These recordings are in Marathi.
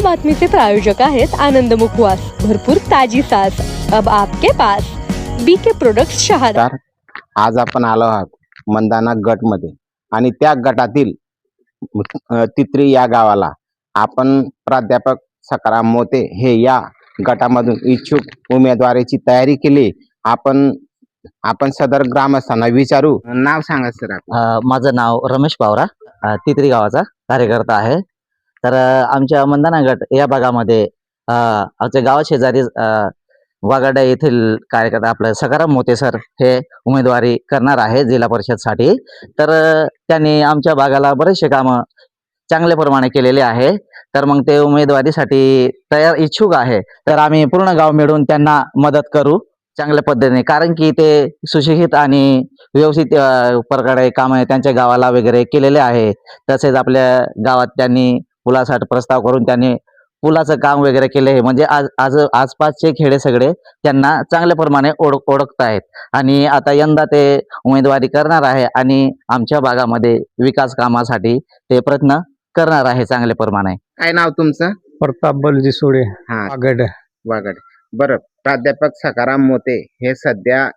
बातमीचे प्रायोजक आहेत आनंद मुखवास. भरपूर ताजी सास. अब आपके पास. BK products Shahada. तर आज आपण आलो आहोत मंदाना गटमध्ये. आणि त्या गटातील अ, तित्री या गावाला आपण प्राध्यापक सकाराम मोते हे या गटामधून इच्छुक उमेदवारीची तयारी केली. आपण आपण सदर ग्रामस्थांना विचारू. नाव सांगा सर. अ, माझं नाव रमेश पावरा अ, तित्री गावाचा कार्यकर्ता आहे. तर आमच्या मंदाना गट या भागामध्ये आमच्या गावा शेजारी वागाडा येथील कार्यकर्ता आपलं सकाराम मोते सर हे उमेदवारी करणार आहे जिल्हा परिषदसाठी. तर त्यांनी आमच्या भागाला बरेचसे कामं चांगल्या प्रमाणे केलेले आहे. तर मग ते उमेदवारीसाठी तयार इच्छुक आहे. तर आम्ही पूर्ण गाव मिळून त्यांना मदत करू चांगल्या पद्धतीने. कारण की ते सुशिक्षित आणि व्यवस्थित प्रकारे काम त्यांच्या गावाला वगैरे केलेले आहे. तसेच आपल्या गावात त्यांनी पुलासाठी प्रस्ताव करून त्यांनी पुलाचं काम वगैरे केले आहे म्हणजे आज आज आसपासचे खेडे सगळे त्यांना चांगल्या प्रमाणे ओळख ओळखत आहेत आणि आता यंदा ते उमेदवारी करणार आहे आणि आमच्या भागामध्ये विकास कामासाठी ते प्रयत्न करणार आहे चांगल्या प्रमाणे. काय नाव तुमचं? प्रताप बलजी सोडे हा. आगड वागड. बरं प्राध्यापक सकाराम मोते हे सध्या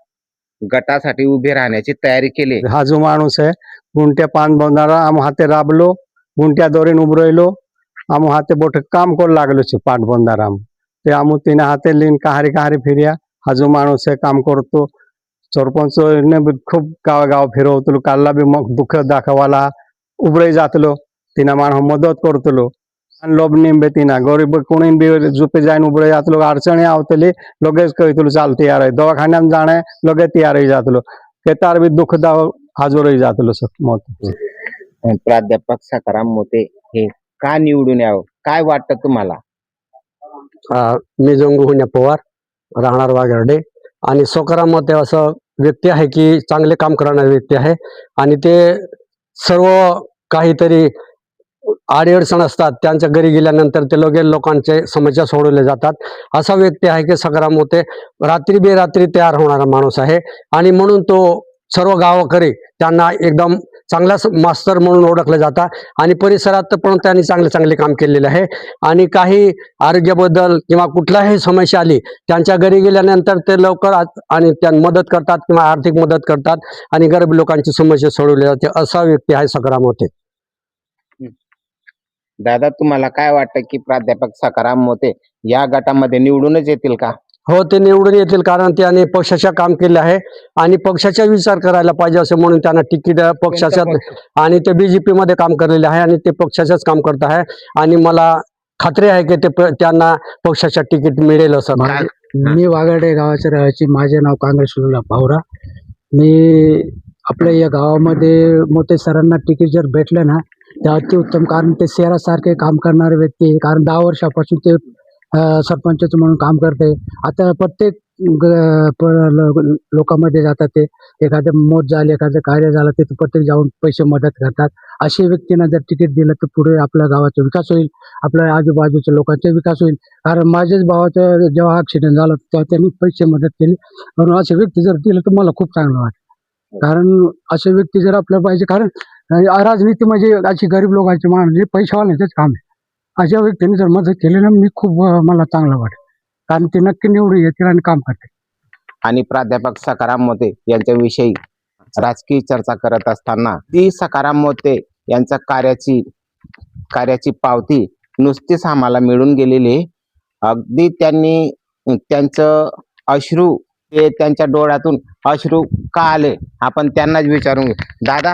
गटासाठी उभे राहण्याची तयारी केली हा जो माणूस आहे गुंट्या पान बनवणारा आम हाते राबलो गुंट्या दोरीन उभं राहिलो. आम हाते बोट काम करू लागलो छे पाठ बंदार आम ते आमू तिने हाते लिन कहारी कहारी फिर्या. हा जो माणूस आहे काम करतो. सरपंच ने बी खूप गाव फिरवतलो. कालला बी मग दुःख दाखवाला उभरही जातलो. तिना माणूस मदत करतलो. आणि लोभ निंबे तिना. गरीब कोणी बी झुपे जाईन उभरे जातलो. अडचणी आवतली. लगेच कहतलो चालते यार दवाखान्यात जाणे लगेच तयारही जातलो. केतार बी दुःख दाव हाजरही जातलो सक मत. प्राध्यापक सकाराम मोते हे का निवडून यावं? काय वाटतं तुम्हाला? मी जंगू हुन्या पवार राहणार वाघर्डे. आणि सोकाराम मोते असं व्यक्ती आहे की चांगले काम करणारे व्यक्ती आहे. आणि ते सर्व काहीतरी अडीअडचण असतात त्यांच्या घरी गेल्यानंतर ते लगेच लोकांचे समस्या सोडवले जातात. असा व्यक्ती आहे की सकाराम होते रात्री बेरात्री तयार होणारा माणूस आहे. आणि म्हणून तो सर्व गावाकडे त्यांना एकदम चांगला मास्तर म्हणून ओळखला जातात आणि परिसरात पण त्यांनी चांगले चांगले काम केलेले आहे. आणि काही आरोग्याबद्दल किंवा कुठलाही समस्या आली त्यांच्या घरी गेल्यानंतर ते लवकर आणि त्या मदत करतात किंवा आर्थिक मदत करतात. आणि गरीब लोकांची समस्या सोडवली जाते असा व्यक्ती आहे सकाराम होते दादा तुम्हाला काय वाटतं की प्राध्यापक सकाराम मोते या गटामध्ये निवडूनच येतील का? हो ते निवडून येतील कारण त्याने पक्षाच्या काम केले आहे. आणि पक्षाचा विचार करायला पाहिजे असं म्हणून त्यांना तिकीट पक्षाच्या आणि ते बीजेपी मध्ये काम करलेले आहे आणि ते पक्षाचंच काम करत आहे. आणि मला खात्री आहे की ते प- त्यांना पक्षाच्या तिकीट मिळेल असं. मी वागाडे गावाच्या रहिवासी. माझे नाव काँग्रेसला भावरा मी आपल्या या गावामध्ये मोठे सरांना तिकीट जर भेटलं ना ते अतिउत्तम. कारण ते शहरासारखे काम करणारे व्यक्ती आहे. कारण दहा वर्षापासून ते सरपंचाचं म्हणून काम करते आता प्रत्येक लोकांमध्ये जातात ते. एखादं मोत झालं एखादं कार्य झालं तिथे प्रत्येक जाऊन पैसे मदत करतात. अशा व्यक्तींना जर तिकीट दिलं तर पुढे आपल्या गावाचा विकास होईल. आपल्या आजूबाजूच्या लोकांचा विकास होईल. कारण माझ्याच भावाचं जेव्हा ॲक्सिडेंट झाला तेव्हा त्यांनी पैसे मदत केली. म्हणून असे व्यक्ती जर दिलं तर मला खूप चांगलं वाटतं. कारण असे व्यक्ती जर आपल्याला पाहिजे कारण राजनीती म्हणजे अशी गरीब लोकांची माणूस म्हणजे पैशावाल्याचंच काम आहे. अशा व्यक्तीने जर मदत केली ना मी खूप मला चांगलं वाटतं कारण ते नक्की निवडून येतील आणि काम करतील आणि प्राध्यापक सकाराम मोते यांच्याविषयी राजकीय चर्चा करत असताना ती सकाराम मोते यांच्या कार्याची कार्याची पावती नुसतीच आम्हाला मिळून गेलेली. अगदी त्यांनी त्यांचं अश्रू ते त्यांच्या डोळ्यातून अश्रू का आले आपण त्यांनाच विचारून. दादा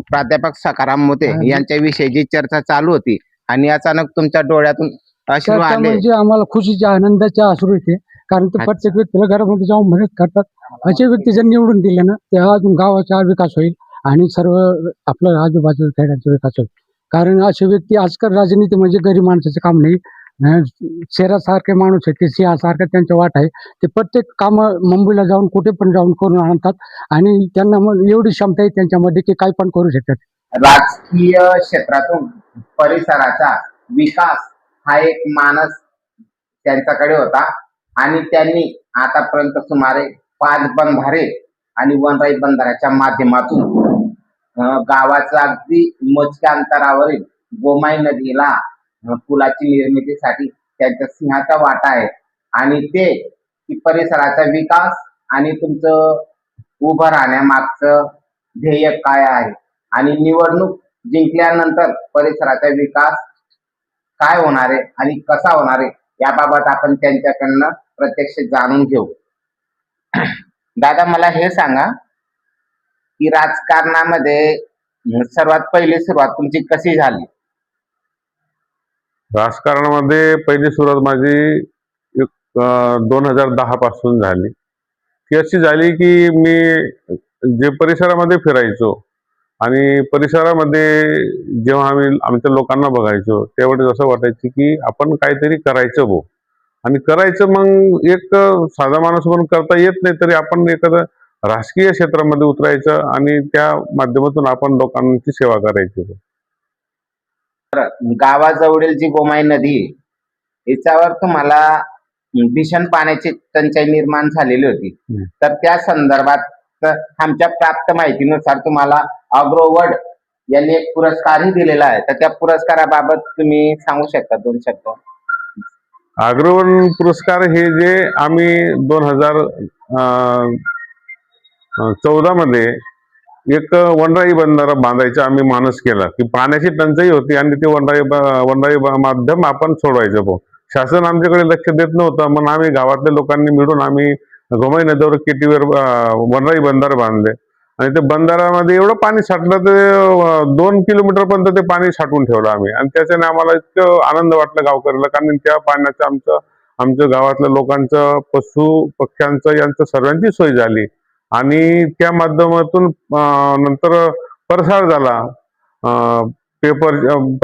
प्राध्यापक सकाराम मोते हा. यांच्याविषयी चर्चा चालू होती आणि अचानक तुमच्या डोळ्यातून अश्रू चर्चा आले. म्हणजे आम्हाला खुशीच्या आनंदाच्या अश्रू येते. कारण ते अच्छा. प्रत्येक व्यक्तीला घरामध्ये जाऊन मदत करतात. असे व्यक्ती जर निवडून दिले ना ते अजून गावाचा विकास होईल आणि सर्व आपलं आजूबाजूच्या खेड्यांचा विकास होईल. कारण असे व्यक्ती आजकाल राजनीती म्हणजे गरीब माणसाचं काम नाही. अं, शहरासारखे माणूस आहे ते सिंहासारखं त्यांचं वाट आहे. ते प्रत्येक काम मुंबईला जाऊन कुठे पण जाऊन करून आणतात आणि त्यांना मग एवढी क्षमता आहे त्यांच्यामध्ये की काही पण करू शकतात. राजकीय क्षेत्रातून परिसराचा विकास हा एक मानस त्यांच्याकडे होता. आणि त्यांनी आतापर्यंत सुमारे पाच बंधारे आणि वनराई बंधाऱ्याच्या माध्यमातून गावाचा अगदी मोजक्या अंतरावरील गोमाई नदीला पुलाची निर्मितीसाठी त्यांच्या सिंहाचा वाटा आहे. आणि ते परिसराचा विकास आणि तुमचं उभं राहण्यामागचं ध्येय काय आहे? आणि निवडणूक जिंकल्यानंतर परिसराचा विकास काय होणार आहे आणि कसा होणार आहे याबाबत आपण त्यांच्याकडनं प्रत्यक्ष जाणून घेऊ. दादा मला हे सांगा की राजकारणामध्ये सर्वात पहिली सुरुवात तुमची कशी झाली? राजकारणामध्ये पहिली सुरुवात माझी दोन हजार दहा पासून झाली. ती अशी झाली की मी जे परिसरामध्ये फिरायचो आणि परिसरामध्ये जेव्हा आम्ही आमच्या लोकांना बघायचो त्यावेळेस असं वाटायचं की आपण काहीतरी करायचं भाऊ आणि करायचं मग एक साधा माणूस म्हणून करता येत नाही तरी आपण एखादं राजकीय क्षेत्रामध्ये उतरायचं आणि त्या माध्यमातून आपण लोकांची सेवा करायची. गावाजवळील जी गोमाई नदी याच्यावर तुम्हाला भीषण पाण्याची टंचाई निर्माण झालेली होती. तर त्या संदर्भात आमच्या प्राप्त माहितीनुसार तुम्हाला अग्रोवर्ड यांनी एक पुरस्कारही दिलेला आहे. तर त्या पुरस्काराबाबत तुम्ही सांगू शकता दोन शब्द. अग्रवन पुरस्कार हे जे आम्ही दोन हजार चौदा मध्ये एक वनराई बंधारा बांधायचा आम्ही मानस केला. की पाण्याची टंचाई होती आणि ते वनराई वनराई माध्यम आपण सोडवायचं भाऊ शासन आमच्याकडे लक्ष देत नव्हतं म्हणून आम्ही गावातल्या लोकांनी मिळून आम्ही गोमाई नदीवर केटीवर वनराई बंधारे बांधले. आणि ते बंधारामध्ये एवढं पाणी साठलं ते दोन किलोमीटर पर्यंत ते पाणी साठवून ठेवलं आम्ही. आणि त्याच्याने आम्हाला इतकं आनंद वाटला गावकऱ्याला कारण त्या पाण्याचं आमचं आमच्या गावातल्या लोकांचं पशु पक्ष्यांचं यांचं सर्वांची सोय झाली. आणि त्या माध्यमातून नंतर प्रसार झाला. पेपर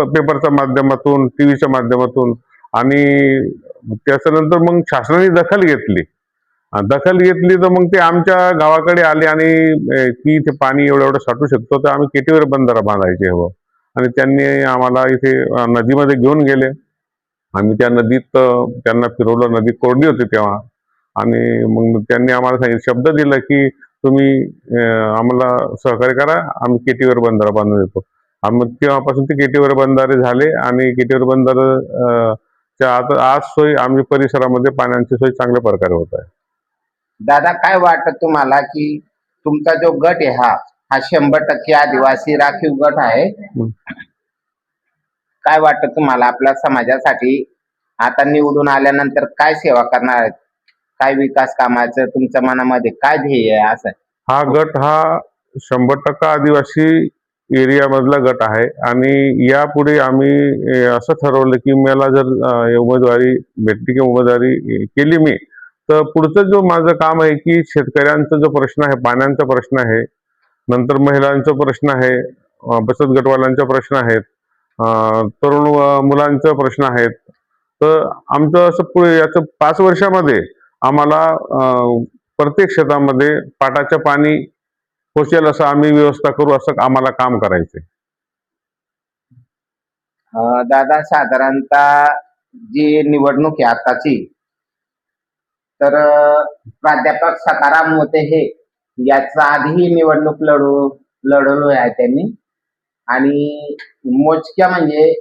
पेपरच्या माध्यमातून टी व्हीच्या माध्यमातून. आणि त्याच्यानंतर मग शासनाने दखल घेतली. दखल घेतली तर मग ते आमच्या गावाकडे आले आणि की इथे पाणी एवढं एवढं साठू शकतो तर आम्ही केटीवर बंधारा बांधायचे हवं. आणि त्यांनी आम्हाला इथे नदीमध्ये घेऊन गेले. आम्ही त्या नदीत त्यांना फिरवलं नदी कोरडी होती तेव्हा. आणि मग त्यांनी आम्हाला सांगितलं शब्द दिला की तुम्ही आम्हाला सहकार्य करा आम्ही केटीवर बंधारा बांधून देतो. आम्ही तेव्हापासून ते केटीवर बंधारे झाले आणि केटीवर बंधारे च्या आता आज सोय आम्ही परिसरामध्ये पाण्याची सोय चांगल्या प्रकारे होत आहे. दादा काय वाटत तुम्हाला की तुमचा जो गट आहे हा हा शंभर टक्के आदिवासी राखीव गट आहे? काय वाटतं तुम्हाला आपल्या समाजासाठी? आता निवडून आल्यानंतर काय सेवा करणार आहेत? काय विकास कामाचं तुमच्या मनामध्ये काय ध्येय आहे असं? हा गट हा शंभर टक्का आदिवासी एरिया मधला गट आहे आणि यापुढे आम्ही असं ठरवलं की मला जर उमेदवारी भेटली किंवा उमेदवारी केली मी तर पुढचं जो माझं काम आहे की शेतकऱ्यांचा जो प्रश्न आहे पाण्याचा प्रश्न आहे नंतर महिलांचा प्रश्न आहे बचत गटवाल्यांचा प्रश्न आहेत तरुण मुलांचा प्रश्न आहेत. तर आमचं असं पुढे याचं पाच वर्षामध्ये आम्हाला प्रत्येक शेतामध्ये पाटाचं पाणी पोचेल असं आम्ही व्यवस्था करू असं आम्हाला काम करायचं दादा साधारणतः जी निवडणूक आहे आताची तर प्राध्यापक सकाराम होते हे याचा आधीही निवडणूक लढू लढवलो आहे त्यांनी. आणि मोजक्या म्हणजे